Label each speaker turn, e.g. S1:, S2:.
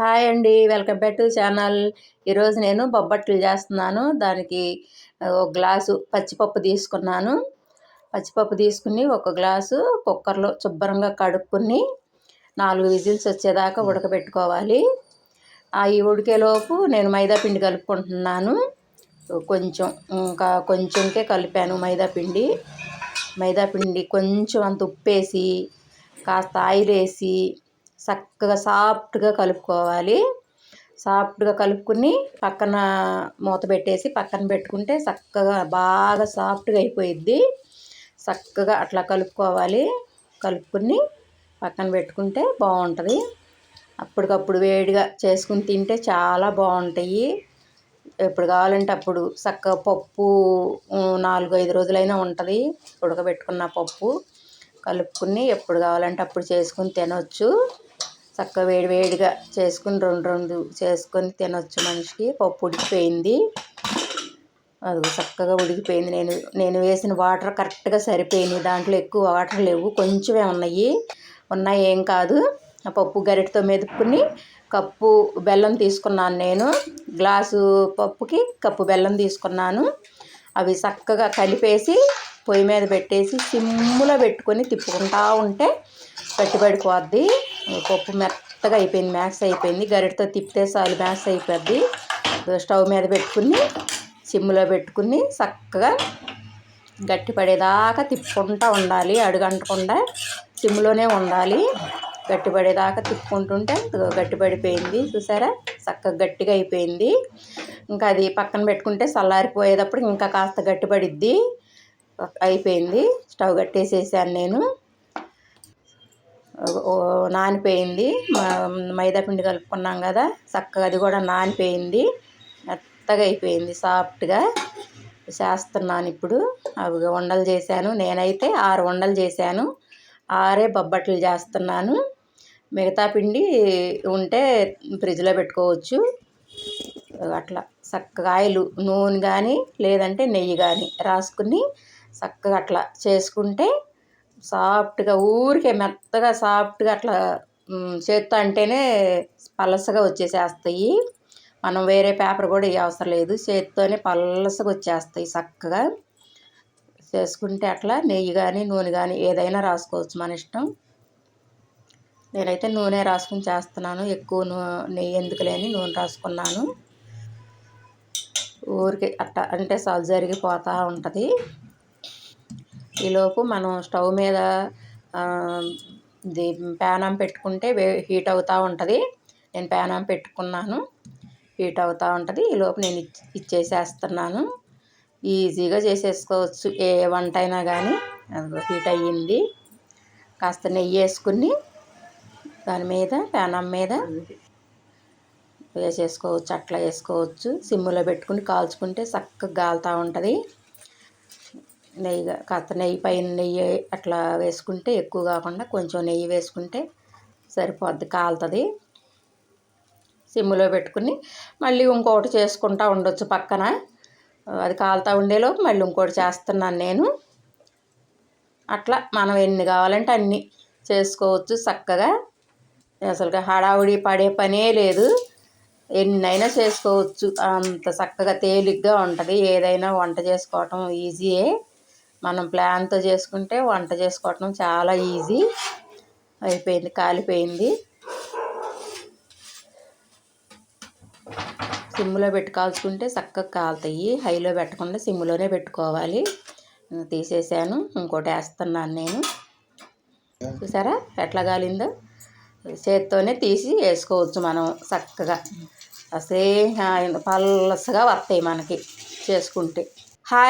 S1: Hi అండి welcome back to channel. ఈరోజు నేను బొబ్బట్లు చేస్తున్నాను. దానికి ఒక గ్లాసు పచ్చిపప్పు తీసుకున్నాను. పచ్చిపప్పు తీసుకుని ఒక గ్లాసు కుక్కర్లో శుభ్రంగా కడుక్కుని నాలుగు విజిల్స్ వచ్చేదాకా ఉడకబెట్టుకోవాలి. ఈ ఉడికేలోపు నేను మైదా పిండి కలుపుకుంటున్నాను. కొంచెం ఇంకా కొంచెంకే కలిపాను మైదా పిండి. మైదా పిండి కొంచెం అంత ఉప్పేసి కాస్త ఆయిల్ వేసి చక్కగా సాఫ్ట్గా కలుపుకోవాలి. సాఫ్ట్గా కలుపుకుని పక్కన మూత పెట్టేసి పక్కన పెట్టుకుంటే చక్కగా బాగా సాఫ్ట్గా అయిపోయిద్ది. చక్కగా అట్లా కలుపుకోవాలి. కలుపుకుని పక్కన పెట్టుకుంటే బాగుంటుంది. అప్పటికప్పుడు వేడిగా చేసుకుని తింటే చాలా బాగుంటాయి. ఎప్పుడు కావాలంటే అప్పుడు చక్కగా పప్పు నాలుగు ఐదు రోజులైనా ఉంటుంది. ఉడకబెట్టుకున్న పప్పు కలుపుకుని ఎప్పుడు కావాలంటే అప్పుడు చేసుకుని తినవచ్చు చక్కగా వేడివేడిగా చేసుకుని రెండు రెండు చేసుకొని తినొచ్చు మనిషికి. పప్పు ఉడికిపోయింది. అది చక్కగా ఉడికిపోయింది. నేను నేను వేసిన వాటర్ కరెక్ట్గా సరిపోయింది దాంట్లో ఎక్కువ వాటర్ లేవు. కొంచెమే ఉన్నాయి. ఉన్నాయి ఏం కాదు. ఆ పప్పు గరిటతో మెదుపుకుని కప్పు బెల్లం తీసుకున్నాను నేను. గ్లాసు పప్పుకి కప్పు బెల్లం తీసుకున్నాను. అవి చక్కగా కలిపేసి పొయ్యి మీద పెట్టేసి సిమ్లో పెట్టుకొని తిప్పుకుంటా ఉంటే గట్టిపడిపోద్ది పప్పు మెత్తగా అయిపోయింది మ్యాక్స్ అయిపోయింది. గరిటతో తిప్పితే చాలు మ్యాక్స్ అయిపోద్ది. స్టవ్ మీద పెట్టుకుని సిమ్లో పెట్టుకుని చక్కగా గట్టి పడేదాకా తిప్పుకుంటూ ఉండాలి. అడుగంటకుండా సిమ్లోనే ఉండాలి. గట్టిపడేదాకా తిప్పుకుంటుంటే గట్టిపడిపోయింది చూసారా? చక్కగా గట్టిగా అయిపోయింది. ఇంకా అది పక్కన పెట్టుకుంటే చల్లారిపోయేటప్పుడు ఇంకా కాస్త గట్టిపడిద్ది అయిపోయింది. స్టవ్ కట్టేసేసాను నేను. నానిపోయింది. మైదాపిండి కలుపుకున్నాం కదా చక్కగా అది కూడా నానిపోయింది. మెత్తగా అయిపోయింది సాఫ్ట్గా. చేస్తున్నాను ఇప్పుడు. అవి వండలు చేశాను. నేనైతే ఆరు వండలు చేశాను. ఆరే బొబ్బట్లు చేస్తున్నాను. మిగతా పిండి ఉంటే ఫ్రిడ్జ్లో పెట్టుకోవచ్చు. అట్లా చక్కగా ఆయిల్ నూనె కానీ లేదంటే నెయ్యి కానీ రాసుకుని చక్కగా అట్లా చేసుకుంటే సాఫ్ట్గా ఊరికే మెత్తగా సాఫ్ట్గా అట్లా చేత్తో అంటేనే పలసగా వచ్చేసేస్తాయి. మనం వేరే పేపర్ కూడా అవసరం లేదు. చేత్తోనే పలసగా వచ్చేస్తాయి చక్కగా. చేసుకుంటే అట్లా నెయ్యి కానీ నూనె కానీ ఏదైనా రాసుకోవచ్చు మన ఇష్టం. నేనైతే నూనె రాసుకుని చేస్తున్నాను. ఎక్కువ నూ నెయ్యి ఎందుకు లేని నూనె రాసుకున్నాను. ఊరికి అట్ట అంటే చాలు జరిగిపోతూ ఉంటుంది. ఈలోపు మనం స్టవ్ మీద ప్యానం పెట్టుకుంటే వే హీట్ అవుతూ ఉంటుంది. నేను ప్యానం పెట్టుకున్నాను. హీట్ అవుతూ ఉంటుంది. ఈలోపు నేను ఇచ్చేసేస్తున్నాను. ఈజీగా చేసేసుకోవచ్చు. ఏ వంట అయినా కానీ అది హీట్ అయ్యింది. కాస్త నెయ్యి వేసుకుని దాని మీద ప్యానం మీద వేసేసుకోవచ్చు. అట్లా వేసుకోవచ్చు. సిమ్లో పెట్టుకుని కాల్చుకుంటే చక్కగా గాలుతూ ఉంటుంది. నెయ్యి కాస్త నెయ్యి పైన నెయ్యి అట్లా వేసుకుంటే ఎక్కువ కాకుండా కొంచెం నెయ్యి వేసుకుంటే సరిపోద్ది కాలుతుంది. సిమ్లో పెట్టుకుని మళ్ళీ ఇంకొకటి చేసుకుంటా ఉండొచ్చు పక్కన. అది కాలుతూ ఉండేలోపు మళ్ళీ ఇంకోటి చేస్తున్నాను నేను. అట్లా మనం ఎన్ని కావాలంటే అన్నీ చేసుకోవచ్చు చక్కగా. అసలుగా హడావుడి పడే పనే లేదు. ఎన్నైనా చేసుకోవచ్చు. అంత చక్కగా తేలిగ్గా ఉంటుంది. ఏదైనా వంట చేసుకోవటం ఈజీయే మనం ప్లాన్తో చేసుకుంటే వంట చేసుకోవటం చాలా ఈజీ. అయిపోయింది కాలిపోయింది. సిమ్లో పెట్టుకోవాల్సుకుంటే చక్కగా కాలుతాయి. హైలో పెట్టకుండా సిమ్లోనే పెట్టుకోవాలి. తీసేసాను. ఇంకోటి వేస్తున్నాను నేను. చూసారా? ఎట్లా కాలిందో? చేత్తోనే తీసి వేసుకోవచ్చు మనం చక్కగా. అసే పల్లసగా వస్తాయి మనకి చేసుకుంటే. హాయ్.